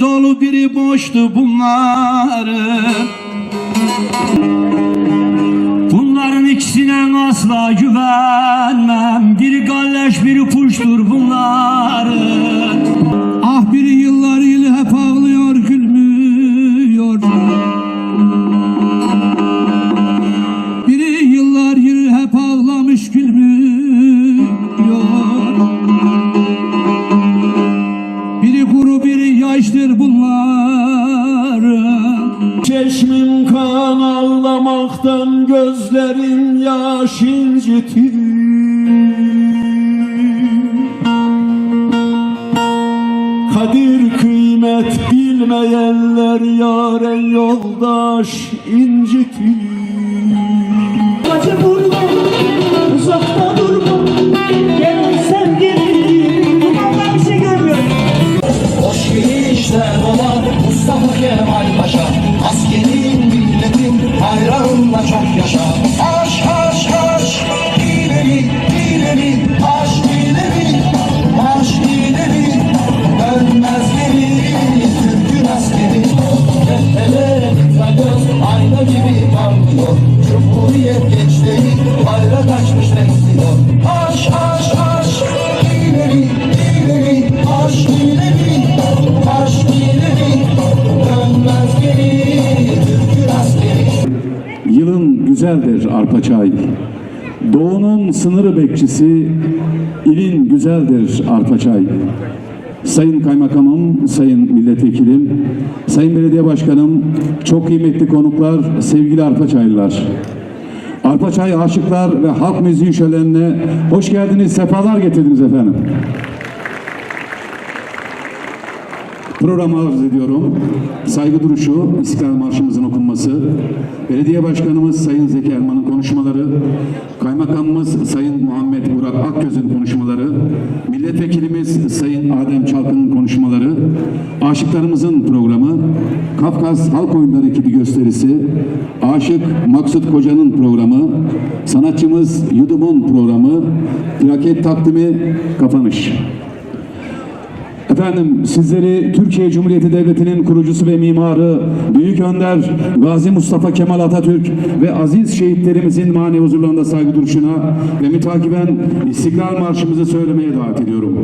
dolu biri boştu bunların Bunların ikisine asla güvenmem. Biri galleş biri puştur bunların gözlerim yaş incitir Kadir kıymet bilmeyenler yaren yoldaş incitir güzeldir Arpaçay. Doğunun sınırı bekçisi, ilin güzeldir Arpaçay. Sayın Kaymakamım, Sayın Milletvekilim, Sayın Belediye Başkanım, çok kıymetli konuklar, sevgili Arpaçaylılar. Arpaçay Aşıklar ve Halk Müziği Şöleni'ne hoş geldiniz, sefalar getirdiniz efendim. Programı arz ediyorum. Saygı duruşu, İstiklal Marşımızın okunması, Belediye Başkanımız Sayın Zeki Erman'ın konuşmaları, Kaymakamımız Sayın Muhammed Burak Akgöz'ün konuşmaları, Milletvekilimiz Sayın Adem Çalkın'ın konuşmaları, aşıklarımızın programı, Kafkas Halk Oyunları ekibi gösterisi, Aşık Maksut Koca'nın programı, sanatçımız Yudum'un programı, plaket takdimi, kapanış. Efendim sizleri Türkiye Cumhuriyeti Devleti'nin kurucusu ve mimarı Büyük Önder Gazi Mustafa Kemal Atatürk ve aziz şehitlerimizin manevi huzurlarında saygı duruşuna ve mütakiben İstiklal Marşımızı söylemeye davet ediyorum.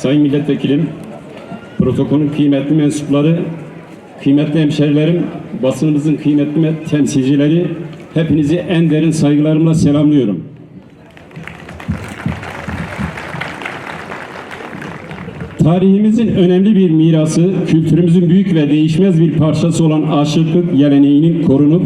Sayın Milletvekilim, protokolün kıymetli mensupları, kıymetli hemşerilerim, basınımızın kıymetli temsilcileri, hepinizi en derin saygılarımla selamlıyorum. Tarihimizin önemli bir mirası, kültürümüzün büyük ve değişmez bir parçası olan aşıklık geleneğinin korunup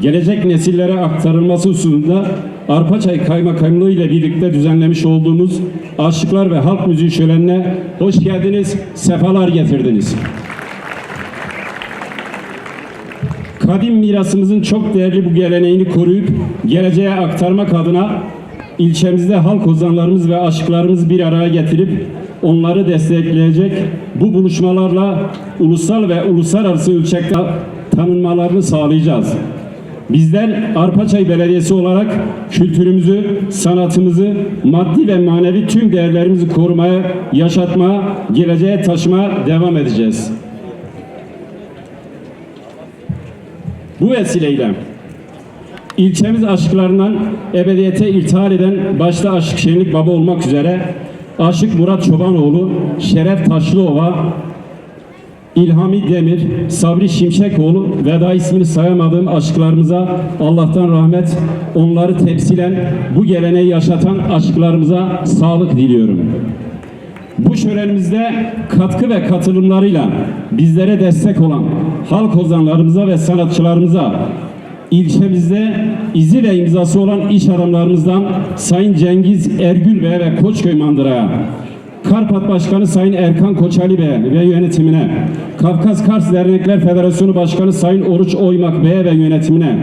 gelecek nesillere aktarılması hususunda Arpaçay Kaymakamlığı ile birlikte düzenlemiş olduğumuz Aşıklar ve Halk Müziği Şöleni'ne hoş geldiniz, sefalar getirdiniz. Kadim mirasımızın çok değerli bu geleneğini koruyup geleceğe aktarmak adına ilçemizde halk ozanlarımız ve aşıklarımız bir araya getirip onları destekleyecek bu buluşmalarla ulusal ve uluslararası ölçekte tanınmalarını sağlayacağız. Bizler Arpaçay Belediyesi olarak kültürümüzü, sanatımızı, maddi ve manevi tüm değerlerimizi korumaya, yaşatmaya, geleceğe taşımaya devam edeceğiz. Bu vesileyle ilçemiz aşıklarından ebediyete iltihar eden başta Aşık Şenlik Baba olmak üzere Aşık Murat Çobanoğlu, Şeref Taşlıova, İlhami Demir, Sabri Şimşekoğlu ve daha ismini sayamadığım aşklarımıza Allah'tan rahmet, onları temsilen bu geleneği yaşatan aşklarımıza sağlık diliyorum. Bu şölenimizde katkı ve katılımlarıyla bizlere destek olan halk ozanlarımıza ve sanatçılarımıza ilçemizde izi ve imzası olan iş adamlarımızdan Sayın Cengiz Ergül Bey ve Koçköy Mandıra'ya, Karpat Başkanı Sayın Erkan Koçali Bey ve yönetimine, Kafkas Kars Dernekler Federasyonu Başkanı Sayın Oruç Oymak Bey ve yönetimine,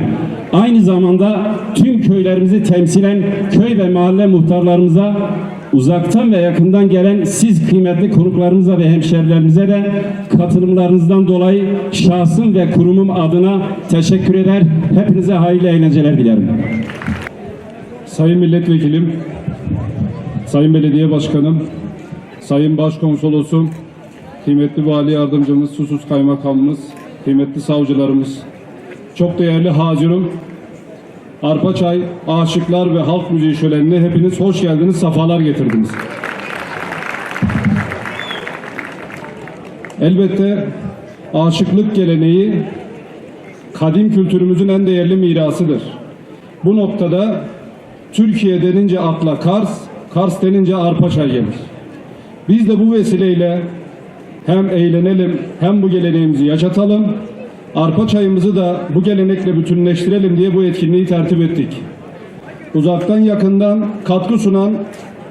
aynı zamanda tüm köylerimizi temsilen köy ve mahalle muhtarlarımıza, uzaktan ve yakından gelen siz kıymetli konuklarımıza ve hemşerilerimize de katılımlarınızdan dolayı şahsım ve kurumum adına teşekkür eder. Hepinize hayırlı eğlenceler dilerim. Sayın Milletvekilim, Sayın Belediye Başkanım, Sayın Başkonsolosum, kıymetli Vali Yardımcımız, Susuz Kaymakamımız, kıymetli savcılarımız, çok değerli hazirim, Arpaçay Aşıklar ve Halk Müziği Şöleni'ne hepiniz hoş geldiniz, safalar getirdiniz. Elbette aşıklık geleneği kadim kültürümüzün en değerli mirasıdır. Bu noktada Türkiye denince akla Kars, Kars denince Arpaçay gelir. Biz de bu vesileyle hem eğlenelim hem bu geleneğimizi yaşatalım. Arpaçayımızı da bu gelenekle bütünleştirelim diye bu etkinliği tertip ettik. Uzaktan yakından katkı sunan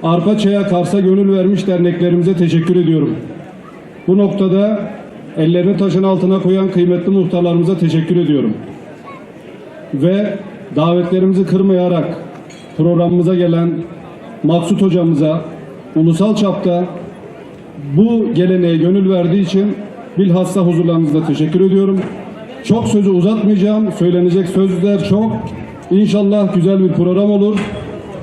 Arpaçay'a Kars'a gönül vermiş derneklerimize teşekkür ediyorum. Bu noktada ellerini taşın altına koyan kıymetli muhtarlarımıza teşekkür ediyorum ve davetlerimizi kırmayarak programımıza gelen Maksut hocamıza ulusal çapta bu geleneğe gönül verdiği için bilhassa huzurlarınızda teşekkür ediyorum. Çok sözü uzatmayacağım. Söylenecek sözler çok. İnşallah güzel bir program olur.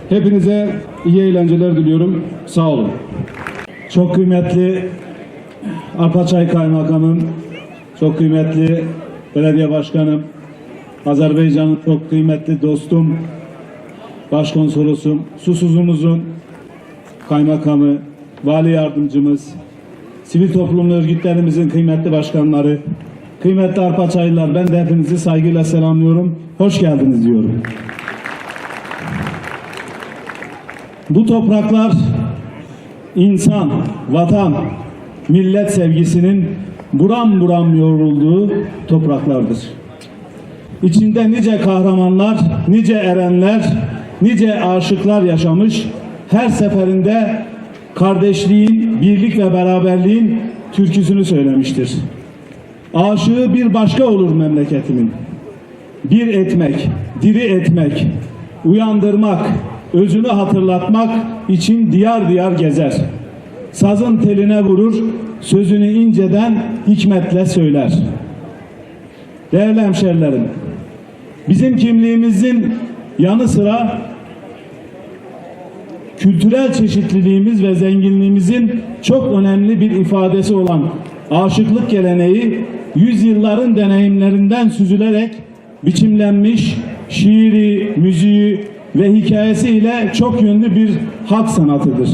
Hepinize iyi eğlenceler diliyorum. Sağ olun. Çok kıymetli Arpaçay Kaymakamım, çok kıymetli Belediye Başkanım, Azerbaycan'ın çok kıymetli dostum, Başkonsolosum, Susuzumuzun Kaymakamı, Vali Yardımcımız, sivil toplum örgütlerimizin kıymetli başkanları, kıymetli Arpaçaylılar ben de hepinizi saygıyla selamlıyorum. Hoş geldiniz diyorum. Bu topraklar insan, vatan, millet sevgisinin buram buram yoğrulduğu topraklardır. İçinde nice kahramanlar, nice erenler, nice aşıklar yaşamış, her seferinde kardeşliğin, birlik ve beraberliğin türküsünü söylemiştir. Aşığı bir başka olur memleketimin. Bir etmek, diri etmek, uyandırmak, özünü hatırlatmak için diyar diyar gezer. Sazın teline vurur, sözünü inceden hikmetle söyler. Değerli hemşerilerim, bizim kimliğimizin yanı sıra kültürel çeşitliliğimiz ve zenginliğimizin çok önemli bir ifadesi olan aşıklık geleneği yüzyılların deneyimlerinden süzülerek biçimlenmiş şiiri, müziği ve hikayesiyle çok yönlü bir halk sanatıdır.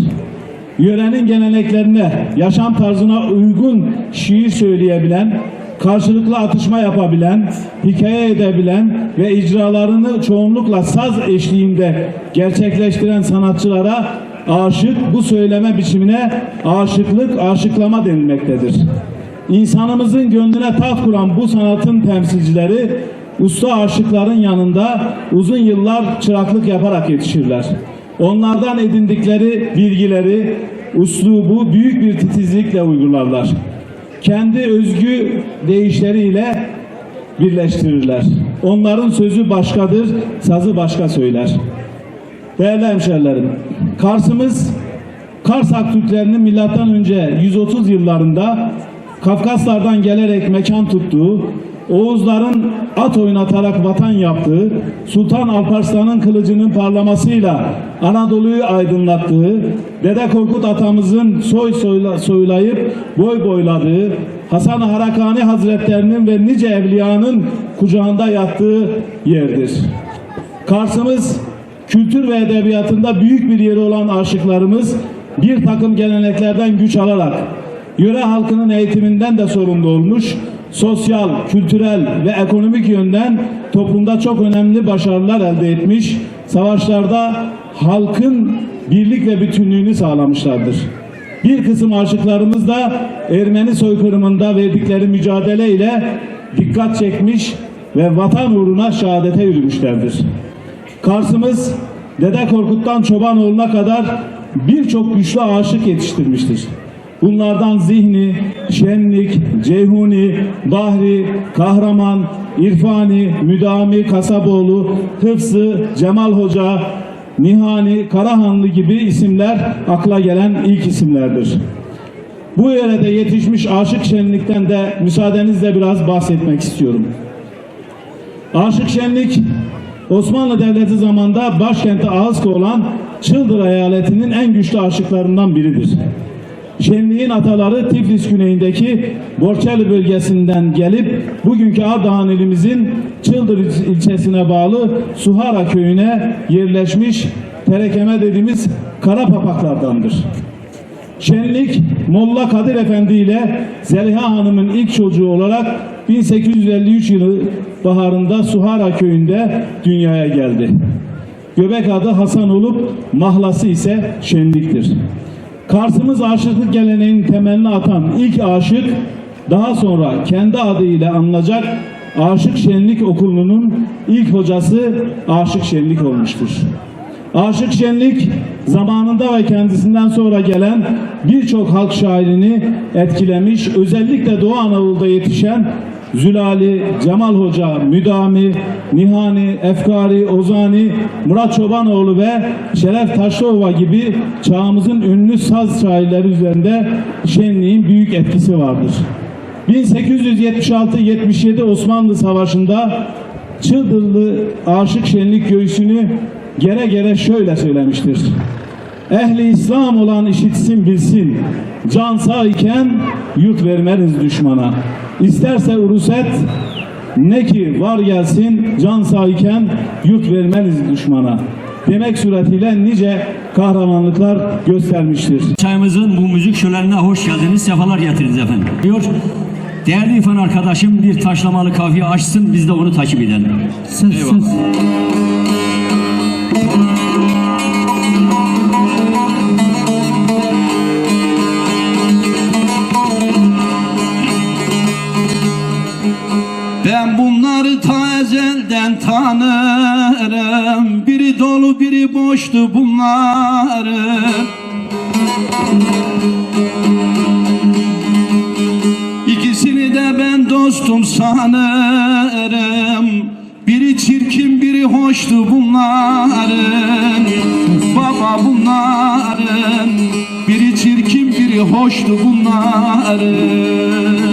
Yörenin geleneklerine, yaşam tarzına uygun şiir söyleyebilen, karşılıklı atışma yapabilen, hikaye edebilen ve icralarını çoğunlukla saz eşliğinde gerçekleştiren sanatçılara aşık bu söyleme biçimine aşıklık, aşıklama denilmektedir. İnsanımızın gönlüne taht kuran bu sanatın temsilcileri usta aşıkların yanında uzun yıllar çıraklık yaparak yetişirler. Onlardan edindikleri bilgileri, uslubu büyük bir titizlikle uygularlar. Kendi özgü deyişleriyle birleştirirler. Onların sözü başkadır, sazı başka söyler. Değerli hemşerilerim, Kars'ımız Kars Aktürklerinin milattan önce 130 yıllarında Kafkaslardan gelerek mekan tuttuğu, Oğuzların at oynatarak vatan yaptığı, Sultan Alparslan'ın kılıcının parlamasıyla Anadolu'yu aydınlattığı, Dede Korkut atamızın soy soyla, soylayıp boy boyladığı, Hasan Harakani Hazretlerinin ve nice evliyanın kucağında yattığı yerdir. Kars'ımız kültür ve edebiyatında büyük bir yeri olan aşıklarımız bir takım geleneklerden güç alarak yöre halkının eğitiminden de sorumlu olmuş, sosyal, kültürel ve ekonomik yönden toplumda çok önemli başarılar elde etmiş, savaşlarda halkın birlik ve bütünlüğünü sağlamışlardır. Bir kısım aşıklarımız da Ermeni soykırımında verdikleri mücadeleyle dikkat çekmiş ve vatan uğruna şehadete yürümüşlerdir. Kars'ımız Dede Korkut'tan Çobanoğlu'na kadar birçok güçlü aşık yetiştirmiştir. Bunlardan Zihni, Şenlik, Ceyhuni, Bahri, Kahraman, İrfani, Müdami, Kasaboğlu, Hıfzı, Cemal Hoca, Nihani, Karahanlı gibi isimler akla gelen ilk isimlerdir. Bu yörede yetişmiş aşık şenlikten de müsaadenizle biraz bahsetmek istiyorum. Aşık Şenlik Osmanlı Devleti zamanında başkenti Ağızko olan Çıldır eyaletinin en güçlü aşıklarından biridir. Şenliğin ataları Tiflis güneyindeki Borçeli bölgesinden gelip bugünkü Ardahan ilimizin Çıldır il- ilçesine bağlı Suhara köyüne yerleşmiş terekeme dediğimiz kara papaklardandır. Şenlik Molla Kadir Efendi ile Zeliha Hanım'ın ilk çocuğu olarak 1853 yılı baharında Suhara köyünde dünyaya geldi. Göbek adı Hasan olup mahlası ise Şenlik'tir. Kars'ımız aşıklık geleneğinin temelini atan ilk aşık daha sonra kendi adıyla anılacak Aşık Şenlik Okulu'nun ilk hocası Aşık Şenlik olmuştur. Aşık Şenlik zamanında ve kendisinden sonra gelen birçok halk şairini etkilemiş, özellikle Doğu Anadolu'da yetişen Zülali, Cemal Hoca, Müdami, Nihani, Efkari, Ozani, Murat Çobanoğlu ve Şeref Taşlıova gibi çağımızın ünlü saz şairleri üzerinde Şenlik'in büyük etkisi vardır. 1876-77 Osmanlı Savaşı'nda Çıldırlı Aşık Şenlik göğsünü gere gere şöyle söylemiştir. Ehli İslam olan işitsin bilsin. Can sağ iken yurt vermeriz düşmana. İsterse uruset ne ki var gelsin can sağ iken yurt vermeliz düşmana. Demek suretiyle nice kahramanlıklar göstermiştir. Çayımızın bu müzik şölenine hoş geldiniz, sefalar getirdiniz efendim. Diyor, değerli İrfan arkadaşım bir taşlamalı kahve açsın, biz de onu takip edelim. Söz, söz. Ben bunları ta ezelden tanırım. Biri dolu biri boştu bunların İkisini de ben dostum sanırım. Biri çirkin biri hoştu bunların. Baba bunların. Biri çirkin biri hoştu Bunların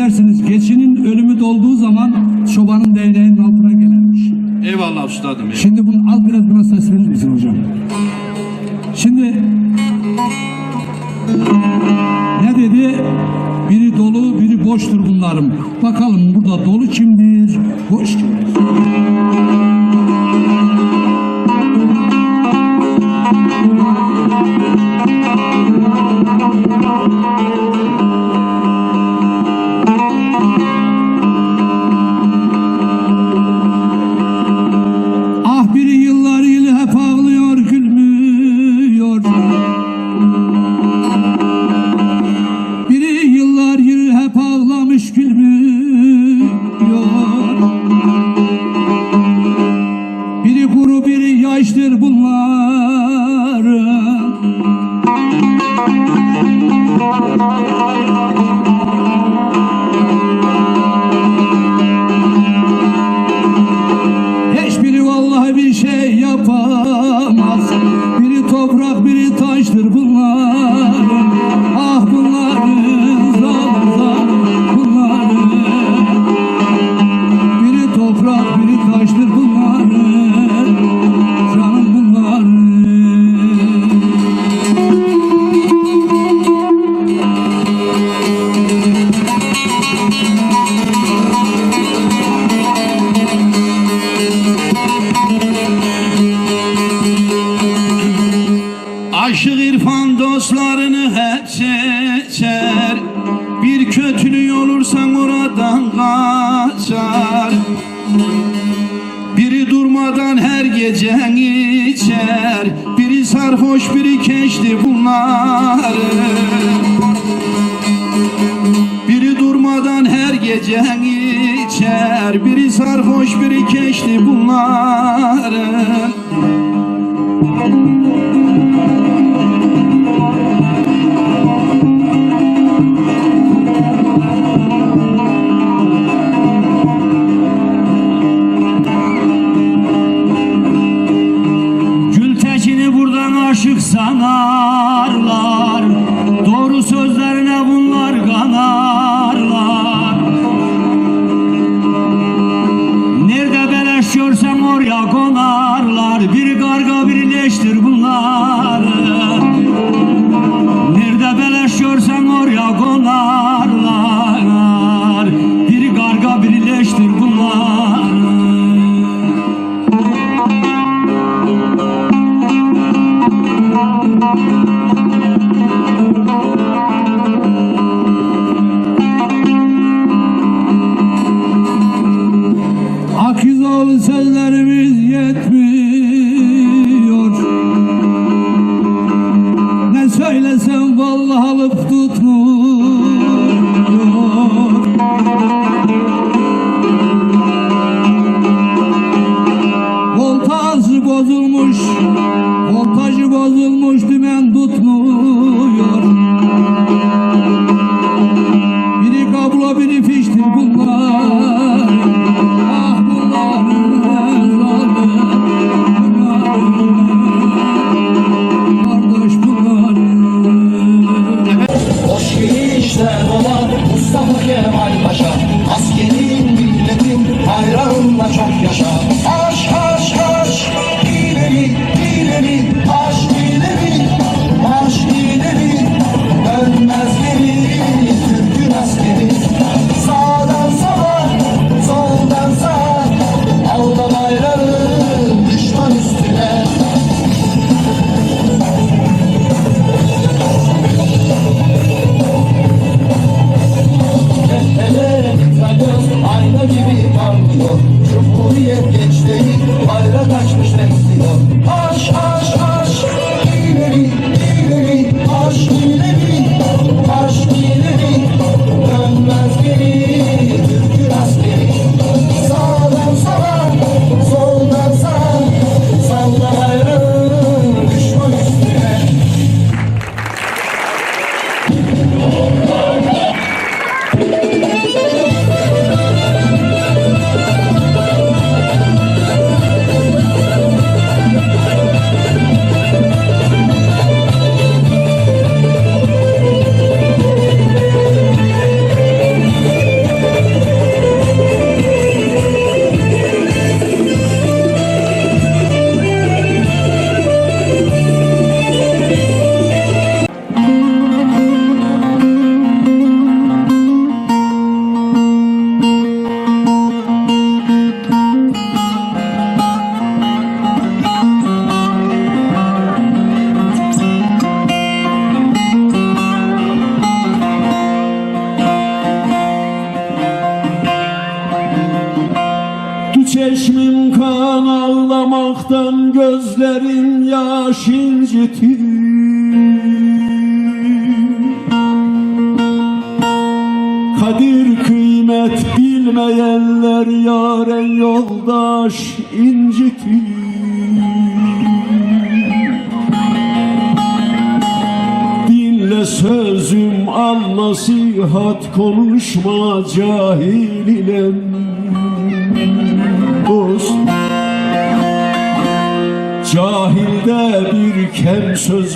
çok affedersiniz geçinin ölümü dolduğu zaman çobanın değneğinin altına gelirmiş. Eyvallah üstadım. Şimdi bunu az biraz buna ses verir misin hocam? Şimdi ne dedi? Biri dolu, biri boştur bunların. Bakalım burada dolu kimdir, boş kimdir? açar Biri durmadan her gecen içer. Biri sarhoş biri keşti bunları. Biri durmadan her gecen içer. Biri sarhoş biri keşti bunları.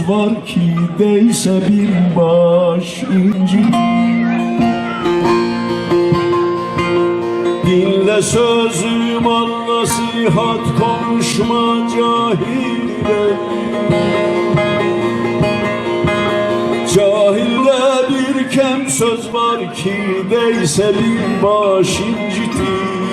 Var ki değse bir baş inci. Dinle sözüm an nasihat konuşma cahile Cahilde bir kem söz var ki değse bir baş incitir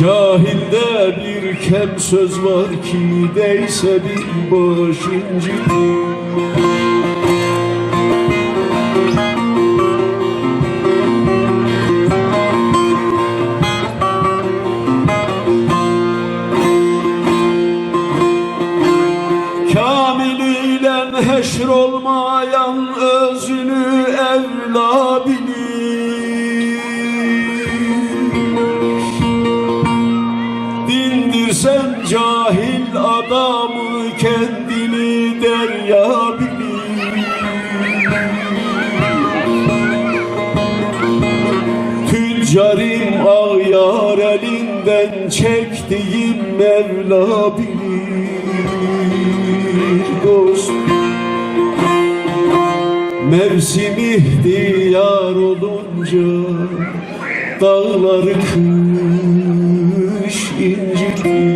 Cahilde bir kem söz var ki değse bir baş incitir Mevla bilir dost. Mevsim ihtiyar olunca Dağları kış incitir